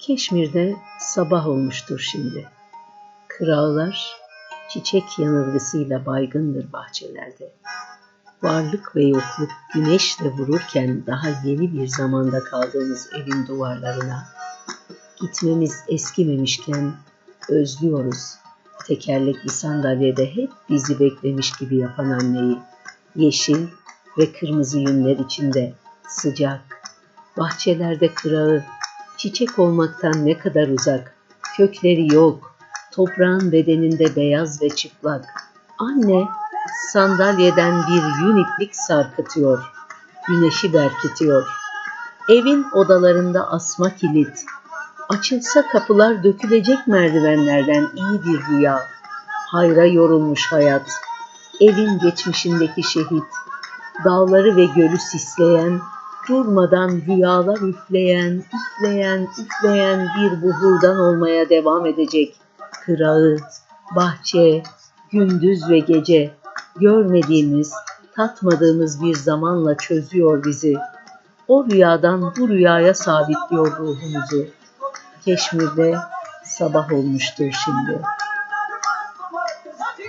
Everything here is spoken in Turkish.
Keşmir'de sabah olmuştur şimdi. Kırağlar çiçek yanılgısıyla baygındır bahçelerde. Varlık ve yokluk güneşle vururken daha yeni bir zamanda kaldığımız evin duvarlarına. Gitmemiz eskimemişken özlüyoruz. Tekerlekli sandalyede hep bizi beklemiş gibi yapan anneyi. Yeşil ve kırmızı yünler içinde sıcak. Bahçelerde kırağı, çiçek olmaktan ne kadar uzak. Kökleri yok, toprağın bedeninde beyaz ve çıplak. Anne sandalyeden bir yün iplik sarkıtıyor. Güneşi berkitiyor. Evin odalarında asma kilit. Açılsa kapılar dökülecek merdivenlerden iyi bir rüya. Hayra yorulmuş hayat. Evin geçmişindeki şehit. Dağları ve gölü sisleyen, durmadan rüyalar üfleyen, üfleyen, üfleyen bir buhurdan olmaya devam edecek. Kırağı, bahçe, gündüz ve gece görmediğimiz, tatmadığımız bir zamanla çözüyor bizi. O rüyadan bu rüyaya sabitliyor ruhumuzu. Keşmir'de sabah olmuştur şimdi.